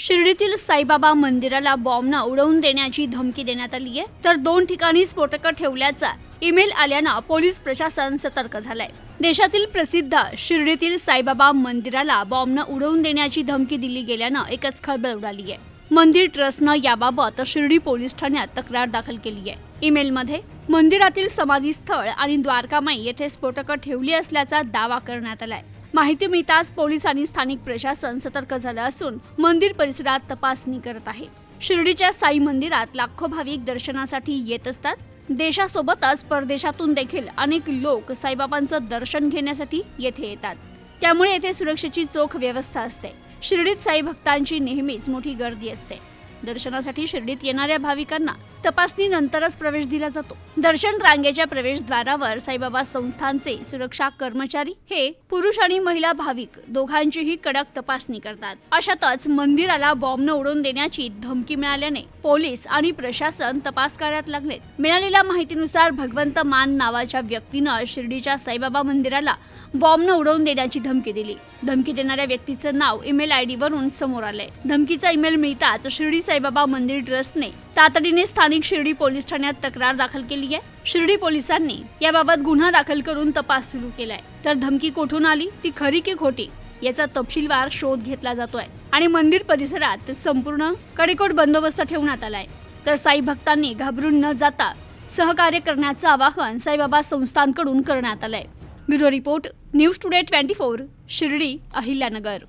शिर्डीतील साईबाबा मंदिराला बॉम्बनं उडवून देण्याची धमकी देण्यात आली आहे. तर दोन ठिकाणी स्फोटकं ठेवल्याचा ईमेल आल्यानं पोलीस प्रशासन सतर्क झालंय. देशातील प्रसिद्ध शिर्डीतील साईबाबा मंदिराला बॉम्बनं उडवून देण्याची धमकी दिली गेल्यानं एकच खळबळ उडाली आहे. मंदिर ट्रस्टनं याबाबत शिर्डी पोलीस ठाण्यात तक्रार दाखल केली आहे. ईमेलमध्ये मंदिरातील समाधी स्थळ आणि द्वारकामाई येथे स्फोटकं ठेवली असल्याचा दावा करण्यात आलाय. माहिती मिळताच पोलीस आणि स्थानिक प्रशासन सतर्क झालं असून मंदिर परिसरात तपासणी करत आहे. शिर्डीच्या साई मंदिरात लाखो भाविक दर्शनासाठी येत असतात. देशासोबतच परदेशातून देखील अनेक लोक साईबाबांचं दर्शन घेण्यासाठी येथे येतात. त्यामुळे येथे सुरक्षेची चोख व्यवस्था असते. शिर्डीत साई भक्तांची नेहमीच मोठी गर्दी असते. दर्शनासाठी शिर्डीत येणाऱ्या भाविकांना तपासणीनंतरच प्रवेश दिला जातो. दर्शन रांगेच्या प्रवेशद्वारावर साईबाबा संस्थांचे सुरक्षा कर्मचारी हे पुरुष आणि महिला भाविक दोघांचीही कडक तपासणी करतात. अशातच मंदिराला बॉम्बनं उडवून देण्याची धमकी मिळाल्याने पोलीस आणि प्रशासन तपास कार्यात लागले मिळालेल्या माहितीनुसार भगवंत मान नावाच्या व्यक्तीनं शिर्डीच्या साईबाबा मंदिराला बॉम्बनं उडवून देण्याची धमकी दिली. धमकी देणाऱ्या व्यक्तीचं नाव ईमेल आयडी वरून समोर आलंय. धमकीचा ईमेल मिळताच शिर्डी साईबाबा मंदिर ट्रस्टने तातडीने स्थानिक शिर्डी पोलीस ठाण्यात तक्रार दाखल केली आहे. शिर्डी पोलिसांनी याबाबत गुन्हा दाखल करून तपास सुरू केलाय. तर धमकी कोठून आली? ती खरी की खोटी? याचा तपशीलवार शोध घेतला जातोय आणि मंदिर परिसरात संपूर्ण कडेकोट बंदोबस्त ठेवण्यात आलाय. तर साई भक्तांनी घाबरून न जाता सहकार्य करण्याचं आवाहन साईबाबा संस्थांकडून करण्यात आलंय. Bureau report news today twenty four Shirdi Ahilyanagar.